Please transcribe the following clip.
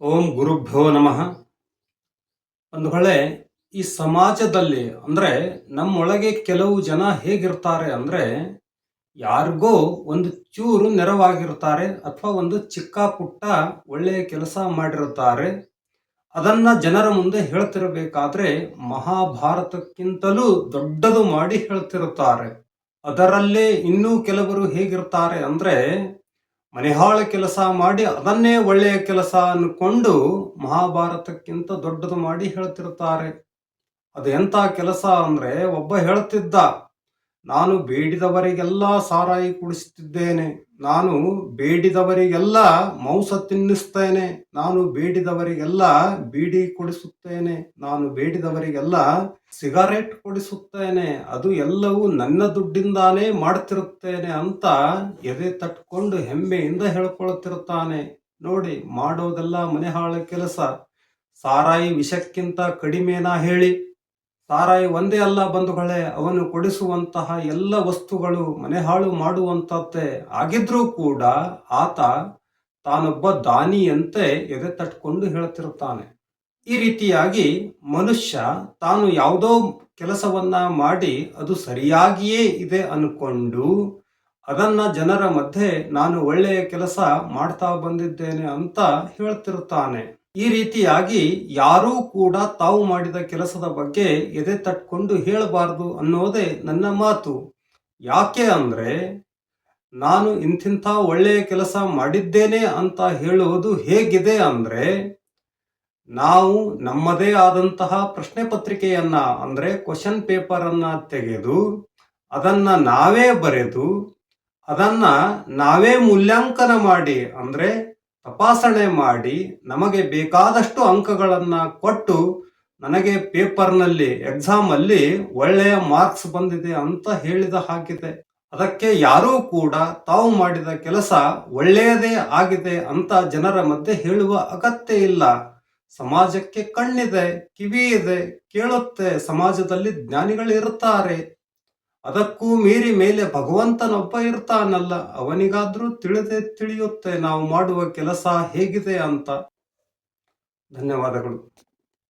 ಓಂ ಗುರುಭ್ಯೋ ನಮಃ. ಒಂದು ಹೊಳೆ, ಈ ಸಮಾಜದಲ್ಲಿ ಅಂದ್ರೆ ನಮ್ಮೊಳಗೆ ಕೆಲವು ಜನ ಹೇಗಿರ್ತಾರೆ ಅಂದ್ರೆ ಯಾರಿಗೋ ಒಂದು ಚೂರು ನೆರವಾಗಿರ್ತಾರೆ ಅಥವಾ ಒಂದು ಚಿಕ್ಕ ಪುಟ್ಟ ಒಳ್ಳೆಯ ಕೆಲಸ ಮಾಡಿರುತ್ತಾರೆ ಅದನ್ನ ಜನರ ಮುಂದೆ ಹೇಳ್ತಿರಬೇಕಾದ್ರೆ ಮಹಾಭಾರತಕ್ಕಿಂತಲೂ ದೊಡ್ಡದು ಮಾಡಿ ಹೇಳ್ತಿರುತ್ತಾರೆ. ಅದರಲ್ಲೇ ಇನ್ನೂ ಕೆಲವರು ಹೇಗಿರ್ತಾರೆ ಅಂದ್ರೆ ಮನೆಹಾಳ ಕೆಲಸ ಮಾಡಿ ಅದನ್ನೇ ಒಳ್ಳೆಯ ಕೆಲಸ ಅನ್ಕೊಂಡು ಮಹಾಭಾರತಕ್ಕಿಂತ ದೊಡ್ಡದು ಮಾಡಿ ಹೇಳ್ತಿರ್ತಾರೆ. ಅದು ಎಂಥ ಕೆಲಸ ಅಂದ್ರೆ ಒಬ್ಬ ಹೇಳ್ತಿದ್ದ ನಾನು ಬೇಡಿದವರಿಗೆಲ್ಲ ಸಾರಾಯಿ ಕುಡಿಸುತ್ತಿದ್ದೇನೆ ನಾನು ಬೇಡಿದವರಿಗೆಲ್ಲ ಮಾಂಸ ತಿನ್ನಿಸ್ತೇನೆ. ನಾನು ಬೇಡಿದವರಿಗೆಲ್ಲ ಬೀಡಿ ಕೊಡಿಸುತ್ತೇನೆ. ನಾನು ಬೇಡಿದವರಿಗೆಲ್ಲ ಸಿಗರೇಟ್ ಕೊಡಿಸುತ್ತೇನೆ. ಅದು ಎಲ್ಲವೂ ನನ್ನ ದುಡ್ಡಿಂದಾನೇ ಮಾಡ್ತಿರುತ್ತೇನೆ ಅಂತ ಎದೆ ತಟ್ಕೊಂಡು ಹೆಮ್ಮೆಯಿಂದ ಹೇಳ್ಕೊಳ್ತಿರುತ್ತಾನೆ ನೋಡಿ, ಮಾಡೋದೆಲ್ಲ ಮನೆಹಾಳ ಕೆಲಸ. ಸಾರಾಯಿ ವಿಷಕ್ಕಿಂತ ಕಡಿಮೆನಾ ಹೇಳಿ. ಸಾರಾಯಿ ಒಂದೇ ಅಲ್ಲ ಬಂಧುಗಳೇ, ಅವನು ಕೊಡಿಸುವಂತಹ ಎಲ್ಲ ವಸ್ತುಗಳು ಮನೆ ಹಾಳು ಮಾಡುವಂತದ್ದೇ ಆಗಿದ್ರೂ ಕೂಡ ಆತ ತಾನೊಬ್ಬ ದಾನಿಯಂತೆ ಎದೆ ತಟ್ಕೊಂಡು ಹೇಳ್ತಿರುತ್ತಾನೆ. ಈ ರೀತಿಯಾಗಿ ಮನುಷ್ಯ ತಾನು ಯಾವುದೋ ಕೆಲಸವನ್ನ ಮಾಡಿ ಅದು ಸರಿಯಾಗಿಯೇ ಇದೆ ಅನ್ಕೊಂಡು ಅದನ್ನ ಜನರ ಮಧ್ಯೆ ನಾನು ಒಳ್ಳೆಯ ಕೆಲಸ ಮಾಡ್ತಾ ಬಂದಿದ್ದೇನೆ ಅಂತ ಹೇಳ್ತಿರುತ್ತಾನೆ. ಈ ರೀತಿಯಾಗಿ ಯಾರೂ ಕೂಡ ತಾವು ಮಾಡಿದ ಕೆಲಸದ ಬಗ್ಗೆ ಎದೆ ತಟ್ಕೊಂಡು ಹೇಳಬಾರದು ಅನ್ನೋದೇ ನನ್ನ ಮಾತು. ಯಾಕೆ ಅಂದ್ರೆ, ನಾನು ಇಂತಿಂಥ ಒಳ್ಳೆಯ ಕೆಲಸ ಮಾಡಿದ್ದೇನೆ ಅಂತ ಹೇಳುವುದು ಹೇಗಿದೆ ಅಂದ್ರೆ, ನಾವು ನಮ್ಮದೇ ಆದಂತಹ ಪ್ರಶ್ನೆ ಪತ್ರಿಕೆಯನ್ನ ಅಂದ್ರೆ ಕ್ವಶನ್ ಪೇಪರ್ ಅನ್ನ ತೆಗೆದು, ಅದನ್ನ ನಾವೇ ಬರೆದು ಅದನ್ನ ನಾವೇ ಮೂಲ್ಯಾಂಕನ ಮಾಡಿ, ಅಂದ್ರೆ ತಪಾಸಣೆ ಮಾಡಿ ನಮಗೆ ಬೇಕಾದಷ್ಟು ಅಂಕಗಳನ್ನ ಕೊಟ್ಟು ನನಗೆ ಪೇಪರ್ನಲ್ಲಿ ಎಕ್ಸಾಮ್ ಅಲ್ಲಿ ಒಳ್ಳೆಯ ಮಾರ್ಕ್ಸ್ ಬಂದಿದೆ ಅಂತ ಹೇಳಿದ ಹಾಗಿದೆ. ಅದಕ್ಕೆ ಯಾರೂ ಕೂಡ ತಾವು ಮಾಡಿದ ಕೆಲಸ ಒಳ್ಳೆಯದೇ ಆಗಿದೆ ಅಂತ ಜನರ ಮಧ್ಯೆ ಹೇಳುವ ಅಗತ್ಯ ಇಲ್ಲ. ಸಮಾಜಕ್ಕೆ ಕಣ್ಣಿದೆ ಕಿವಿ ಇದೆ ಕೇಳುತ್ತೆ, ಸಮಾಜದಲ್ಲಿ ಜ್ಞಾನಿಗಳಿರುತ್ತಾರೆ ಅದಕ್ಕೂ ಮೀರಿ ಮೇಲೆ ಭಗವಂತನೊಬ್ಬ ಇರ್ತಾನಲ್ಲ ಅವನಿಗಾದ್ರೂ ತಿಳಿದೇ ತಿಳಿಯುತ್ತೆ ನಾವು ಮಾಡುವ ಕೆಲಸ ಹೇಗಿದೆ ಅಂತ. ಧನ್ಯವಾದಗಳು.